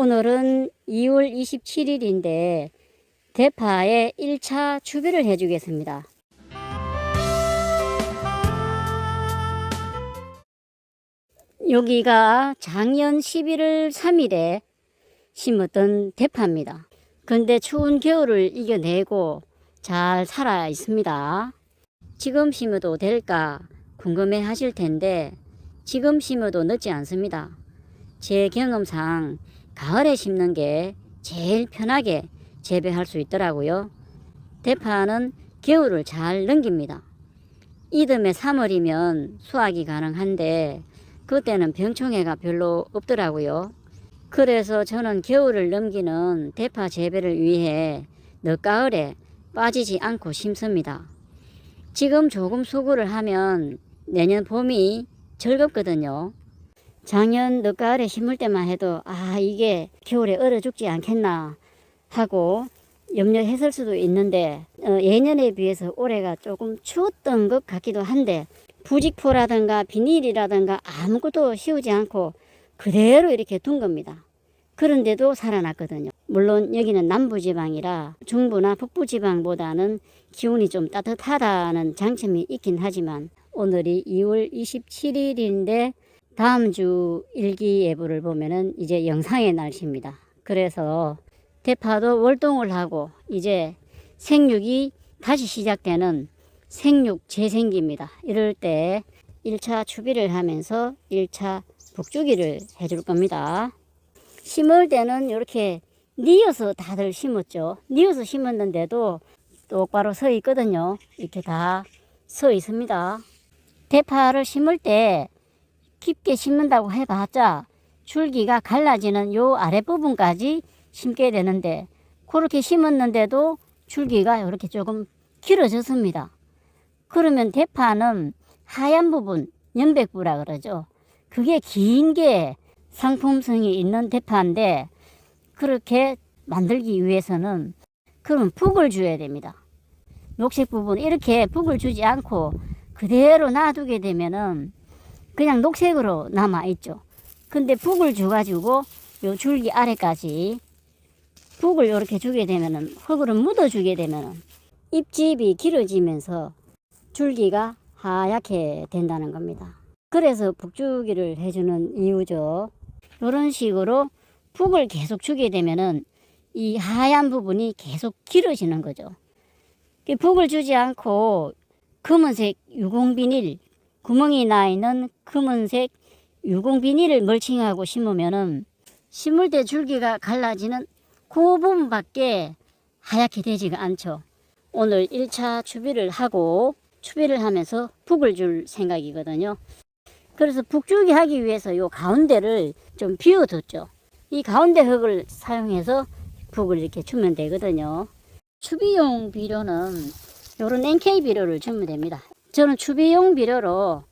오늘은 2월 27일인데 대파에 1차 추비를 해주겠습니다. 여기가 작년 11월 3일에 심었던 대파입니다. 근데 추운 겨울을 이겨내고 잘 살아 있습니다. 지금 심어도 될까 궁금해 하실 텐데 지금 심어도 늦지 않습니다. 제 경험상 가을에 심는 게 제일 편하게 재배할 수 있더라고요. 대파는 겨울을 잘 넘깁니다. 이듬해 3월이면 수확이 가능한데 그때는 병충해가 별로 없더라고요. 그래서 저는 겨울을 넘기는 대파 재배를 위해 늦가을에 빠지지 않고 심습니다. 지금 조금 수고를 하면 내년 봄이 즐겁거든요. 작년 늦가을에 심을 때만 해도 아 이게 겨울에 얼어 죽지 않겠나 하고 염려했을 수도 있는데 어, 예년에 비해서 올해가 조금 추웠던 것 같기도 한데 부직포라든가 비닐이라든가 아무것도 씌우지 않고 그대로 이렇게 둔 겁니다. 그런데도 살아났거든요. 물론 여기는 남부지방이라 중부나 북부지방보다는 기온이 좀 따뜻하다는 장점이 있긴 하지만 오늘이 2월 27일인데 다음 주 일기예보를 보면은 이제 영상의 날씨입니다. 그래서 대파도 월동을 하고 이제 생육이 다시 시작되는 생육 재생기입니다. 이럴 때 1차 추비를 하면서 1차 북주기를 해줄 겁니다. 심을 때는 이렇게 뉘어서 다들 심었죠. 뉘어서 심었는데도 똑바로 서 있거든요. 이렇게 다 서 있습니다. 대파를 심을 때 깊게 심는다고 해봤자 줄기가 갈라지는 요 아랫부분까지 심게 되는데 그렇게 심었는데도 줄기가 이렇게 조금 길어졌습니다. 그러면 대파는 하얀 부분, 연백부라 그러죠. 그게 긴 게 상품성이 있는 대파인데 그렇게 만들기 위해서는 그럼 북을 줘야 됩니다. 녹색 부분 이렇게 북을 주지 않고 그대로 놔두게 되면은 그냥 녹색으로 남아 있죠. 근데 북을 줘가지고 요 줄기 아래까지 북을 이렇게 주게 되면은 흙으로 묻어 주게 되면은 잎집이 길어지면서 줄기가 하얗게 된다는 겁니다. 그래서 북주기를 해주는 이유죠. 이런 식으로 북을 계속 주게 되면은 이 하얀 부분이 계속 길어지는 거죠. 그 북을 주지 않고 검은색 유공비닐 구멍이 나 있는 검은색 유공 비닐을 멀칭하고 심으면은 심을 때 줄기가 갈라지는 그 부분밖에 하얗게 되지가 않죠. 오늘 1차 추비를 하고 추비를 하면서 북을 줄 생각이거든요. 그래서 북주기 하기 위해서 요 가운데를 좀 비워뒀죠. 이 가운데 흙을 사용해서 북을 이렇게 주면 되거든요. 추비용 비료는 요런 NK 비료를 주면 됩니다. 저는 추비용 비료로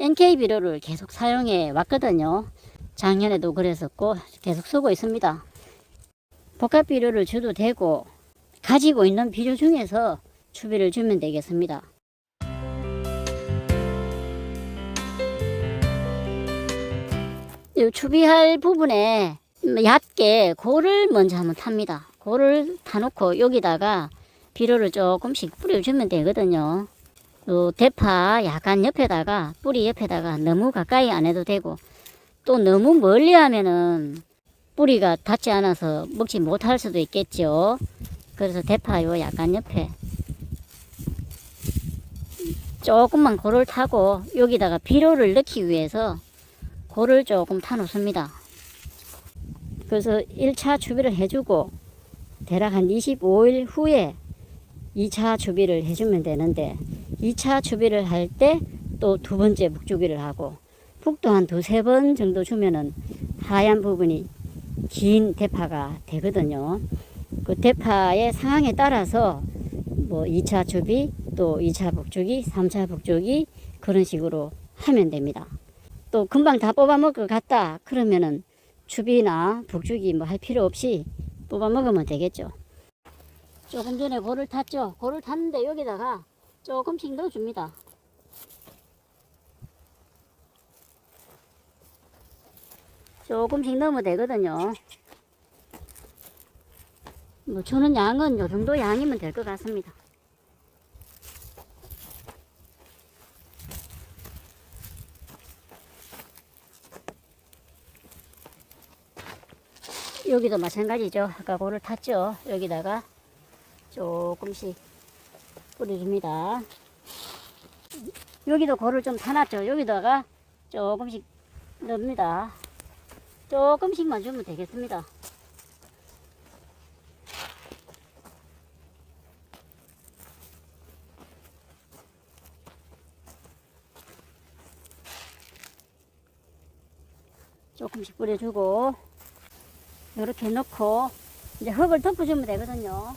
NK 비료를 계속 사용해 왔거든요. 작년에도 그랬었고 계속 쓰고 있습니다. 복합 비료를 줘도 되고 가지고 있는 비료 중에서 추비를 주면 되겠습니다. 이 추비할 부분에 얕게 고를 먼저 한번 탑니다. 고를 타놓고 여기다가 비료를 조금씩 뿌려주면 되거든요. 요 대파 약간 옆에다가 뿌리 옆에다가 너무 가까이 안 해도 되고 또 너무 멀리 하면은 뿌리가 닿지 않아서 먹지 못할 수도 있겠죠. 그래서 대파 요 약간 옆에 조금만 고를 타고 여기다가 비료를 넣기 위해서 고를 조금 타놓습니다. 그래서 1차 추비를 해주고 대략 한 25일 후에 2차 추비를 해주면 되는데 2차 추비를 할 때 또 두 번째 북주기를 하고 북도 한 두세 번 정도 주면은 하얀 부분이 긴 대파가 되거든요. 그 대파의 상황에 따라서 뭐 2차 추비 또 2차 북주기, 3차 북주기 그런 식으로 하면 됩니다. 또 금방 다 뽑아 먹을 것 같다 그러면은 추비나 북주기 뭐 할 필요 없이 뽑아 먹으면 되겠죠. 조금 전에 고를 탔죠. 고를 탔는데 여기다가 조금씩 넣어줍니다. 조금씩 넣으면 되거든요. 뭐 주는 양은 요 정도 양이면 될 것 같습니다. 여기도 마찬가지죠. 아까 고를 탔죠. 여기다가 조금씩 뿌려줍니다. 여기도 고를 좀 타놨죠. 여기다가 조금씩 넣습니다. 조금씩만 주면 되겠습니다. 조금씩 뿌려주고 이렇게 넣고 이제 흙을 덮어주면 되거든요.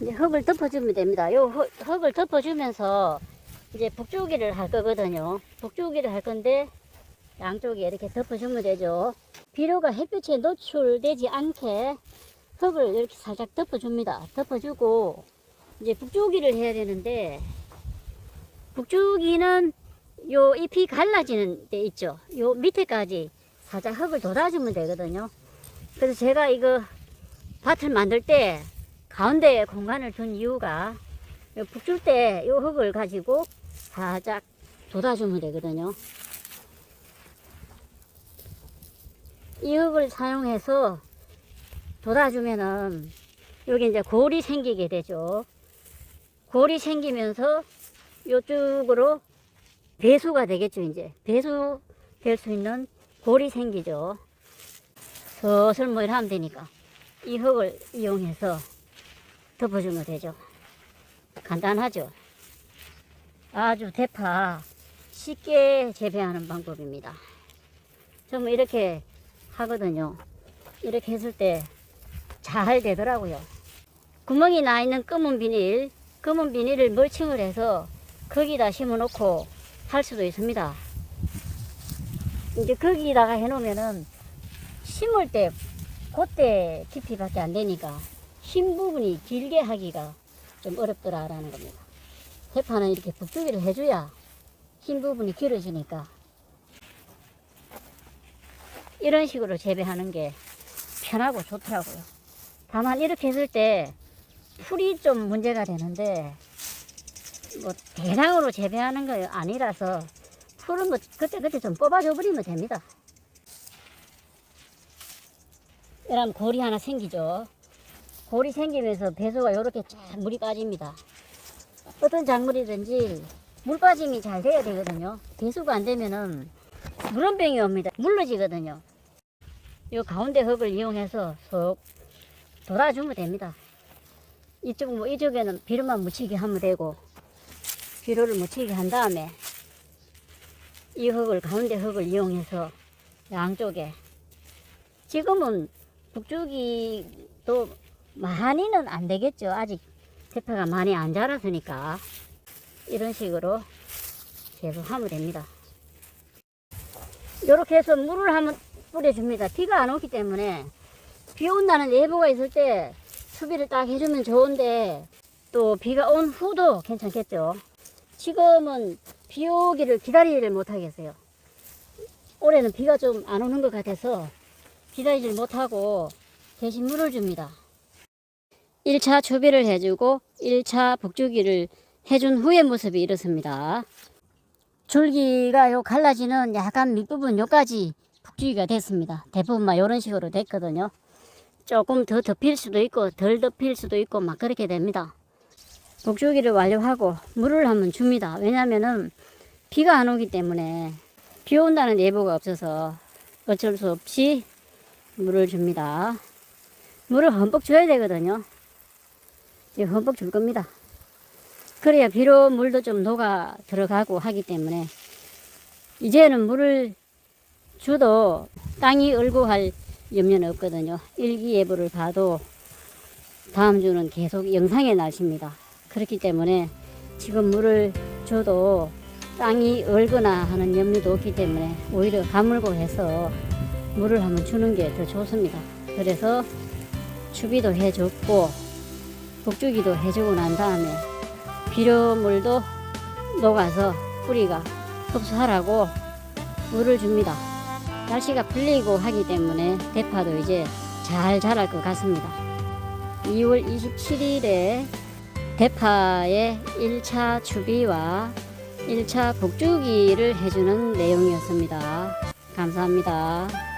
이제 흙을 덮어주면 됩니다. 요 흙, 흙을 덮어주면서 이제 북주기를 할 거거든요. 북주기를 할 건데 양쪽에 이렇게 덮어주면 되죠. 비료가 햇볕에 노출되지 않게 흙을 이렇게 살짝 덮어줍니다. 덮어주고 이제 북주기를 해야 되는데 북주기는 요 잎이 갈라지는 데 있죠. 요 밑에까지 살짝 흙을 돋아주면 되거든요. 그래서 제가 이거 밭을 만들 때 가운데에 공간을 둔 이유가 북줄 때 이 흙을 가지고 살짝 돋아주면 되거든요. 이 흙을 사용해서 돋아주면은 여기 이제 골이 생기게 되죠. 골이 생기면서 이쪽으로 배수가 되겠죠, 이제. 배수 될 수 있는 골이 생기죠. 슬슬 뭐 하면 되니까. 이 흙을 이용해서 덮어주면 되죠. 간단하죠. 아주 대파 쉽게 재배하는 방법입니다. 저는 이렇게 하거든요. 이렇게 했을 때 잘 되더라고요. 구멍이 나 있는 검은 비닐, 검은 비닐을 멀칭을 해서 거기다 심어 놓고 할 수도 있습니다. 이제 거기다가 해 놓으면은 심을 때 그때 깊이밖에 안 되니까 흰 부분이 길게 하기가 좀 어렵더라라는 겁니다. 대파는 이렇게 북주기를 해줘야 흰 부분이 길어지니까 이런 식으로 재배하는 게 편하고 좋더라고요. 다만 이렇게 했을 때 풀이 좀 문제가 되는데 뭐 대량으로 재배하는 거 아니라서 풀은 뭐 그때그때 좀 뽑아줘 버리면 됩니다. 이런 골이 하나 생기죠. 골이 생기면서 배수가 이렇게 쫙 물이 빠집니다. 어떤 작물이든지 물 빠짐이 잘 돼야 되거든요. 배수가 안 되면은 물원병이 옵니다. 물러지거든요. 이 가운데 흙을 이용해서 쏙 돌아주면 됩니다. 이쪽 뭐 이쪽에는 비료만 묻히게 하면 되고 비료를 묻히게 한 다음에 이 흙을 가운데 흙을 이용해서 양쪽에 지금은 북쪽이도 많이는 안 되겠죠. 아직 대파가 많이 안 자랐으니까 이런 식으로 계속 하면 됩니다. 이렇게 해서 물을 한번 뿌려줍니다. 비가 안 오기 때문에 비 온다는 예보가 있을 때 수비를 딱 해주면 좋은데 또 비가 온 후도 괜찮겠죠. 지금은 비 오기를 기다리지를 못하겠어요. 올해는 비가 좀 안 오는 것 같아서 기다리질 못하고 대신 물을 줍니다. 1차 초비를 해주고 1차 북주기를 해준 후의 모습이 이렇습니다. 줄기가 요 갈라지는 약간 밑부분 요까지 북주기가 됐습니다. 대부분만 이런 식으로 됐거든요. 조금 더 덮일 수도 있고 덜 덮일 수도 있고 막 그렇게 됩니다. 북주기를 완료하고 물을 한번 줍니다. 왜냐면은 비가 안 오기 때문에 비 온다는 예보가 없어서 어쩔 수 없이 물을 줍니다. 물을 흠뻑 줘야 되거든요. 이제 흠뻑 줄 겁니다. 그래야 비료 물도 좀 녹아 들어가고 하기 때문에 이제는 물을 줘도 땅이 얼고 할 염려는 없거든요. 일기예보를 봐도 다음 주는 계속 영상의 날씨입니다. 그렇기 때문에 지금 물을 줘도 땅이 얼거나 하는 염려도 없기 때문에 오히려 가물고 해서 물을 한번 주는 게 더 좋습니다. 그래서 추비도 해줬고 복주기도 해주고 난 다음에 비료물도 녹아서 뿌리가 흡수하라고 물을 줍니다. 날씨가 풀리고 하기 때문에 대파도 이제 잘 자랄 것 같습니다. 2월 27일에 대파의 1차 추비와 1차 복주기를 해주는 내용이었습니다. 감사합니다.